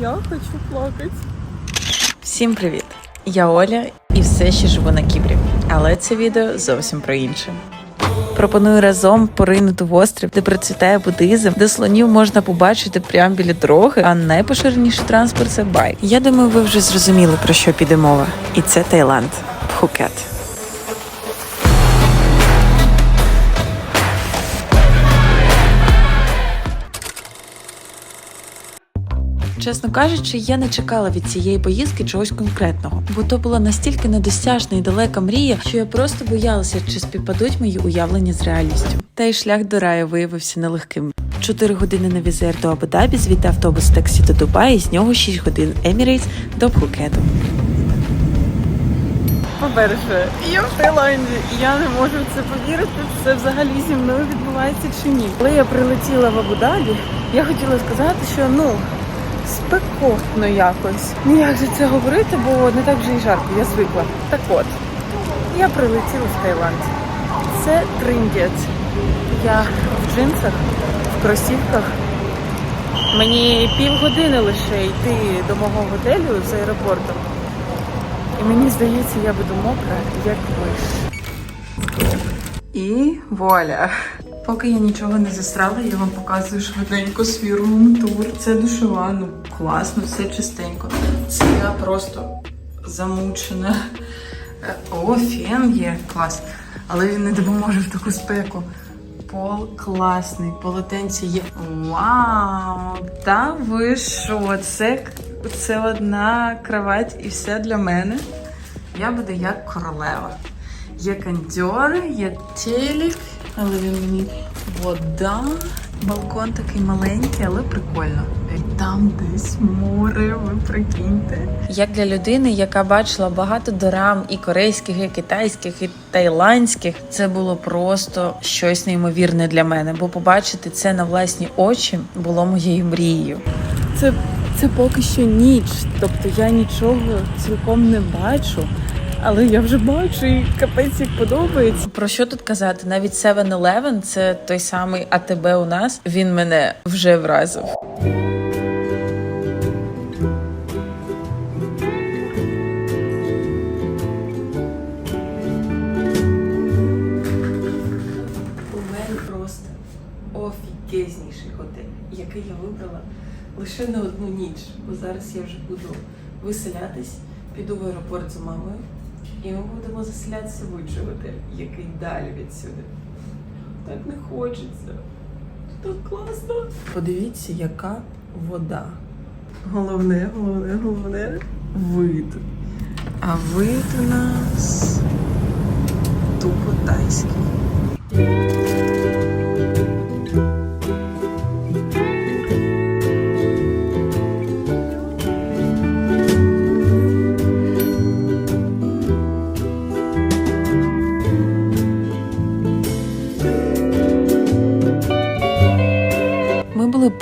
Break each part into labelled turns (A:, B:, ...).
A: Я хочу плакати.
B: Всім привіт! Я Оля і все ще живу на Кіпрі, але це відео зовсім про інше. Пропоную разом поринути в острів, де процвітає буддизм, де слонів можна побачити прямо біля дороги, а найпоширеніший транспорт це байк. Я думаю, ви вже зрозуміли про що піде мова, і це Таїланд, Пхукет. Чесно кажучи, я не чекала від цієї поїздки чогось конкретного, бо то була настільки недосяжна і далека мрія, що я просто боялася, чи співпадуть мої уявлення з реальністю. Та й шлях до раю виявився нелегким. Чотири години на візер до Абу-Дабі, звідти автобус таксі до Дубаю, і з нього 6 годин Емірейтс до Пхукету.
A: По-перше, я в Таїланді, я не можу в це повірити. Це взагалі зі мною відбувається чи ні. Коли я прилетіла в Абу-Дабі, я хотіла сказати, що ну спекотно якось. Ну як же це говорити, бо не так вже і жарко, я звикла. Так от, я прилетіла в Таїланд. Це триндець. Я в джинсах, в кросівках. Мені півгодини лише йти до мого готелю з аеропорту. І мені здається, я буду мокра, як миш. І вуаля. Поки я нічого не засрала, я вам показую швиденько свій рум-тур. Це душова, ну класно, все чистенько. Це я просто замучена. Е, О, фен є, клас. Але він не допоможе в таку спеку. Пол класний, полотенці є. Вау! Та ви що? Це, це одна кровать і все для мене. Я буду як королева. Є кондьори, є телек, але він мені вода. Балкон такий маленький, але прикольно. Там десь море, ви прикиньте. Як для людини, яка бачила багато дорам і корейських, і китайських, і тайландських, це було просто щось неймовірне для мене, бо побачити це на власні очі було моєю мрією. Це, це поки що ніч, тобто я нічого цілком не бачу. Але я вже бачу і капець як подобається. Про що тут казати? Навіть 7-Eleven, це той самий АТБ у нас. Він мене вже вразив. У мене просто офігезніший готель, який я вибрала лише на одну ніч. Бо зараз я вже буду виселятись, піду в аеропорт з мамою, і ми будемо заселятися в інший готель, який далі відсюди. Так не хочеться. Так класно. Подивіться, яка вода. Головне, головне, головне вид. А вид у нас тупо тайський.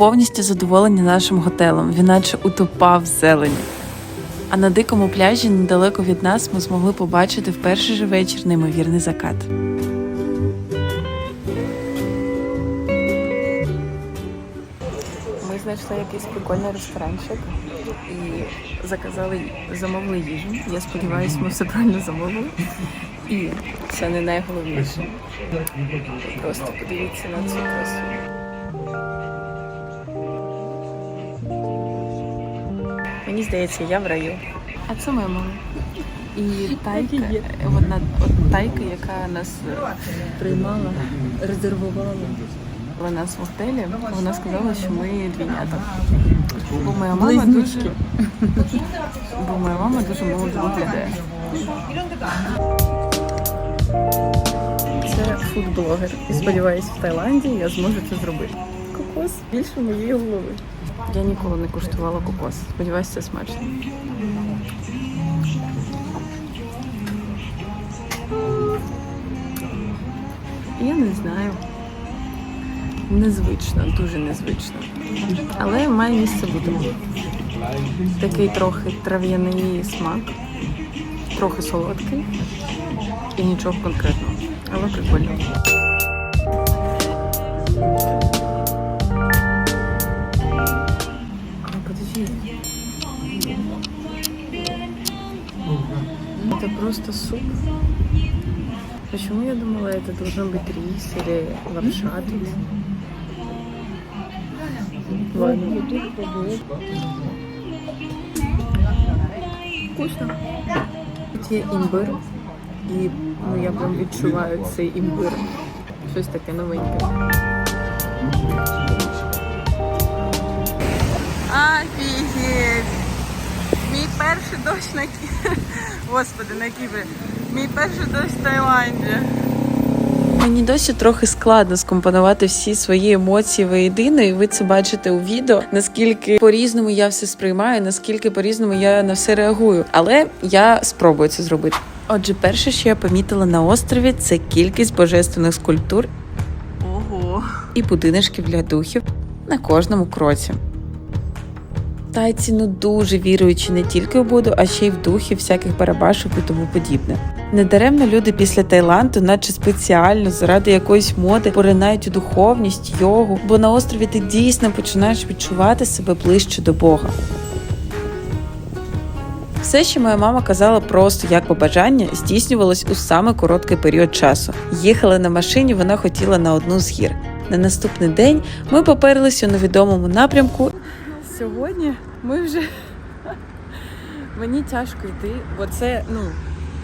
A: Повністю задоволені нашим готелем. Він наче утопав зелені. А на дикому пляжі недалеко від нас ми змогли побачити в перший же вечір неймовірний закат. Ми знайшли якийсь прикольний ресторанчик і заказали замовили їжу. Я сподіваюся, ми все правильно замовили. І це не найголовніше. Просто подивіться на цю красу. Здається, я в раю. А це моя мама. І тайка, одна от тайка, яка нас приймала, резервувала нас в готелі. Вона сказала, що ми двійнята. Бо моя мама дуже бо моя мама дуже молодо виглядає. Це фудблогер. І сподіваюсь, в Таїланді я зможу це зробити. Кокос більше моєї голови. Я ніколи не куштувала кокос. Сподіваюсь, це смачно. Я не знаю. Незвично, дуже незвично. Але має місце бути. Такий трохи трав'яний смак, трохи солодкий і нічого конкретного. Але прикольно. Суп. Почему я думала, это должно быть рис или лапша тут? Ладно. Вкусно. Тут є імбир, і ну, я прям відчуваю цей імбир. Щось таке новеньке. Офігеть! Мій перший дощ на. Господи, на Кіпрі. Мій перший дощ в Таїланді.
B: Мені досі трохи складно скомпонувати всі свої емоції воєдино, і ви це бачите у відео, наскільки по-різному я все сприймаю, наскільки по-різному я на все реагую. Але я спробую це зробити. Отже, перше, що я помітила на острові, це кількість божественних скульптур
A: Ого.
B: і будиночків для духів на кожному кроці. Тайці ну дуже віруючі не тільки у Буду, а ще й в духів, всяких барабашок і тому подібне. Недаремно люди після Таїланду, наче спеціально заради якоїсь моди, поринають у духовність, йогу, бо на острові ти дійсно починаєш відчувати себе ближче до Бога. Все, що моя мама казала просто як побажання, здійснювалось у саме короткий період часу. Їхали на машині, вона хотіла на одну з гір. На наступний день ми поперлися у невідомому напрямку
A: Сьогодні ми вже. Мені тяжко йти, бо це ну,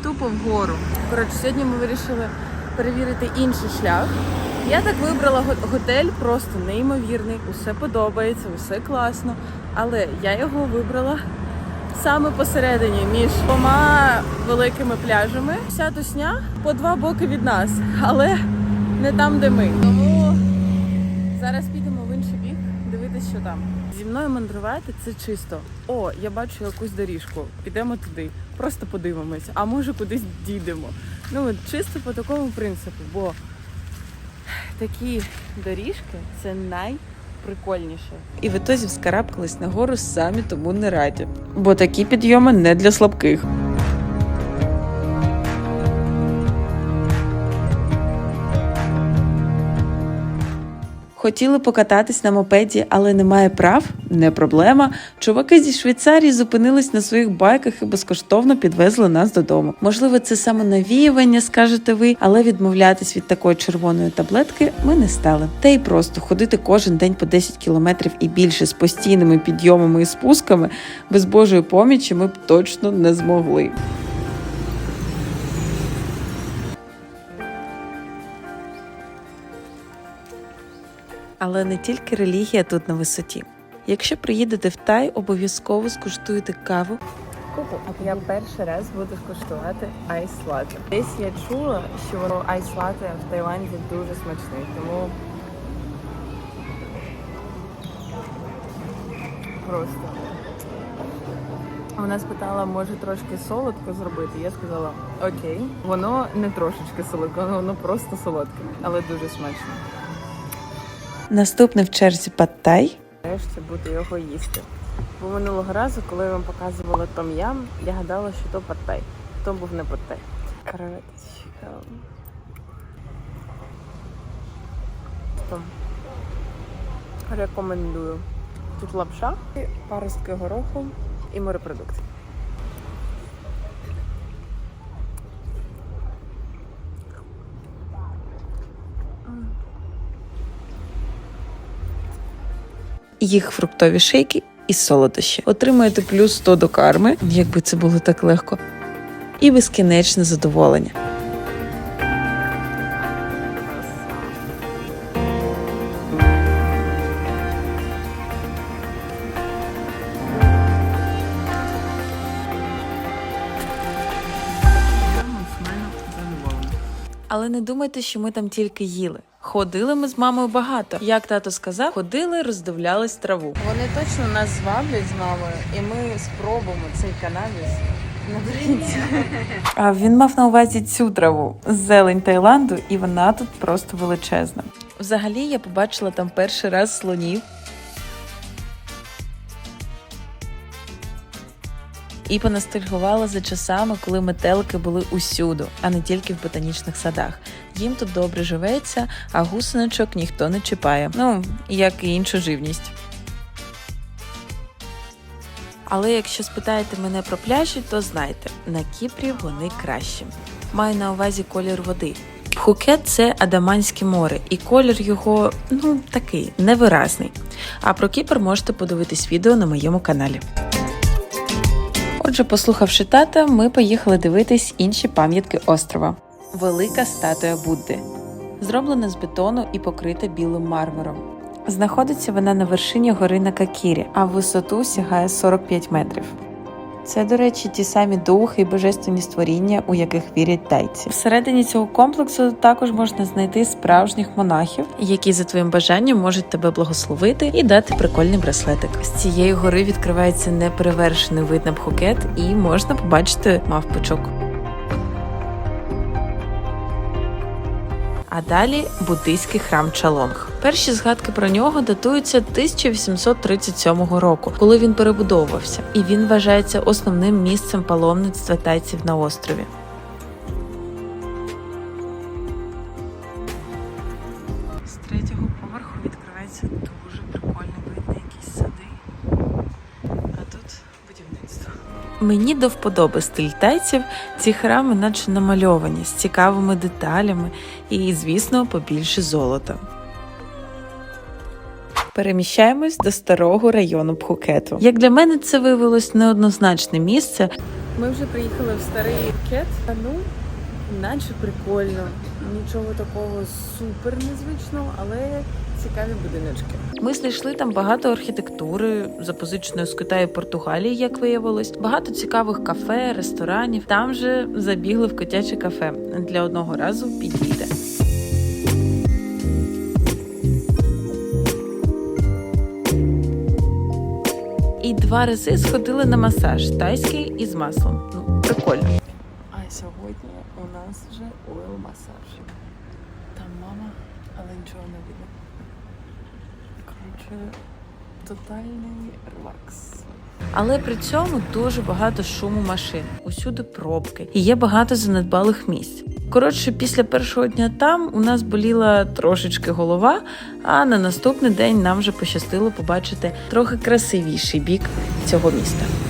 A: тупо вгору. Коротше, сьогодні ми вирішили перевірити інший шлях. Я так вибрала готель, просто неймовірний, усе подобається, усе класно. Але я його вибрала саме посередині між двома великими пляжами. Вся тусня по два боки від нас, але не там, де ми. Тому зараз підемо в інший бік, дивитися, що там. Зі мною мандрувати це чисто. О, я бачу якусь доріжку. Підемо туди, просто подивимось, а може кудись дійдемо. Ну от чисто по такому принципу, бо такі доріжки це найприкольніше.
B: і в ітозі вскарабкались на гору самі тому не раді. Бо такі підйоми не для слабких. Хотіли покататись на мопеді, але немає прав? Не проблема. Чуваки зі Швейцарії зупинились на своїх байках і безкоштовно підвезли нас додому. Можливо, це самонавіювання, скажете ви, але відмовлятись від такої червоної таблетки ми не стали. Та й просто ходити кожен день по 10 кілометрів і більше з постійними підйомами і спусками без Божої помічі ми б точно не змогли. Але не тільки релігія тут на висоті. Якщо приїдете в Тай, обов'язково скуштуйте каву
A: Я перший раз буду скуштувати айс латте. Десь я чула, що воно айс латте в Таїланді дуже смачний, тому просто. Вона спитала, може трошки солодко зробити. Я сказала окей. Воно не трошечки солодке, воно просто солодке, але дуже смачно.
B: Наступний в черзі паттай.
A: Нарешті буду його їсти. Бо минулого разу, коли я вам показувала том-ям, я гадала, що то паттай. То був не паттай. Креветочка. Що? Рекомендую. Тут лапша, паростки гороху і морепродукти.
B: Їх фруктові шейки і солодощі. Отримаєте плюс 100 до карми, якби це було так легко, і безкінечне задоволення. Але не думайте, що ми там тільки їли. Ходили ми з мамою багато. Як тато сказав, ходили, роздивлялись траву.
A: Вони точно нас зваблять з мамою, і ми спробуємо цей канабіс.
B: А він мав на увазі цю траву зелень Таїланду, і вона тут просто величезна. Взагалі я побачила там перший раз слонів. І поностальгувала за часами, коли метелики були усюду, а не тільки в ботанічних садах. Їм тут добре живеться, а гусеничок ніхто не чіпає. Ну, як і іншу живність. Але якщо спитаєте мене про пляжі, то знайте, на Кіпрі вони кращі. Маю на увазі колір води. Пхукет це Адаманське море, і колір його ну такий невиразний. А про Кіпр можете подивитись відео на моєму каналі. Отже, послухавши тата, ми поїхали дивитись інші пам'ятки острова. Велика статуя Будди, зроблена з бетону і покрита білим мармуром. Знаходиться вона на вершині гори Накакірі, а в висоту сягає 45 метрів. Це, до речі, ті самі духи і божественні створіння, у яких вірять тайці. Всередині цього комплексу також можна знайти справжніх монахів, які за твоїм бажанням можуть тебе благословити і дати прикольний браслетик. З цієї гори відкривається неперевершений вид на Пхукет і можна побачити мавпочок. А далі буддийський храм Чалонг. Перші згадки про нього датуються 1837 року, коли він перебудовувався, і він вважається основним місцем паломництва тайців на острові. Мені до вподоби стиль тайців. Ці храми наче намальовані з цікавими деталями і, звісно, побільше золота. Переміщаємось до старого району Пхукету. Як для мене це виявилось неоднозначне місце.
A: Ми вже приїхали в старий кет. Ну, наче прикольно. Нічого такого супер незвичного, але цікаві будиночки.
B: Ми знайшли там багато архітектури, запозиченої з Китаю і Португалії, як виявилось, багато цікавих кафе, ресторанів. Там же забігли в котяче кафе. Для одного разу підійде. І два рази сходили на масаж тайський із маслом. Ну, прикольно.
A: А сьогодні у нас вже ойл масаж. Там мама, але нічого не видно. Коротше, тотальний релакс.
B: Але при цьому дуже багато шуму машин, усюди пробки, і є багато занедбалих місць. Коротше, після першого дня там у нас боліла трошечки голова, а на наступний день нам вже пощастило побачити трохи красивіший бік цього міста.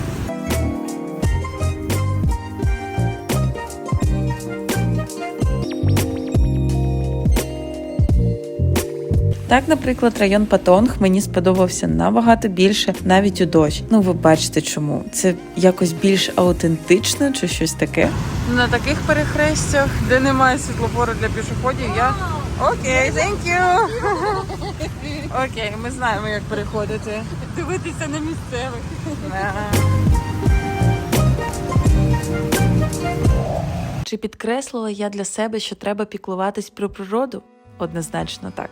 B: Так, наприклад, район Патонг мені сподобався набагато більше, навіть у дощ. Ну, ви бачите, чому це якось більш аутентично чи щось таке.
A: На таких перехрестях, де немає світлофору для пішоходів, я окей, thank you. Окей, ми знаємо, як переходити. Дивитися на місцевих.
B: Чи підкреслила я для себе, що треба піклуватись про природу? Однозначно так.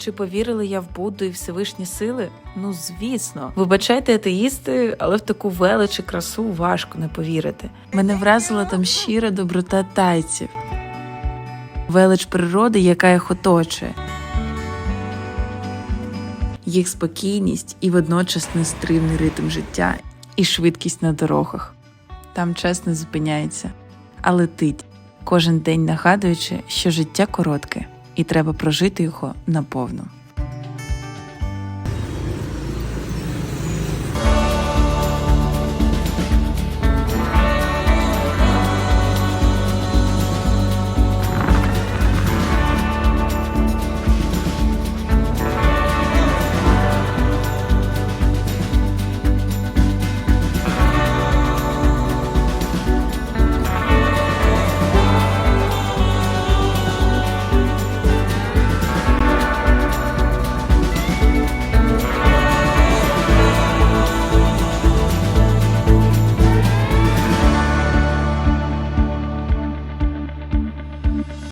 B: Чи повірила я в Будду і Всевишні сили? Ну звісно. Вибачайте атеїсти, але в таку велич і красу важко не повірити. Мене вразила там щира доброта тайців, велич природи, яка їх оточує, їх спокійність і водночас нестримний ритм життя і швидкість на дорогах. Там час не зупиняється, а летить, кожен день нагадуючи, що життя коротке і треба прожити його наповну.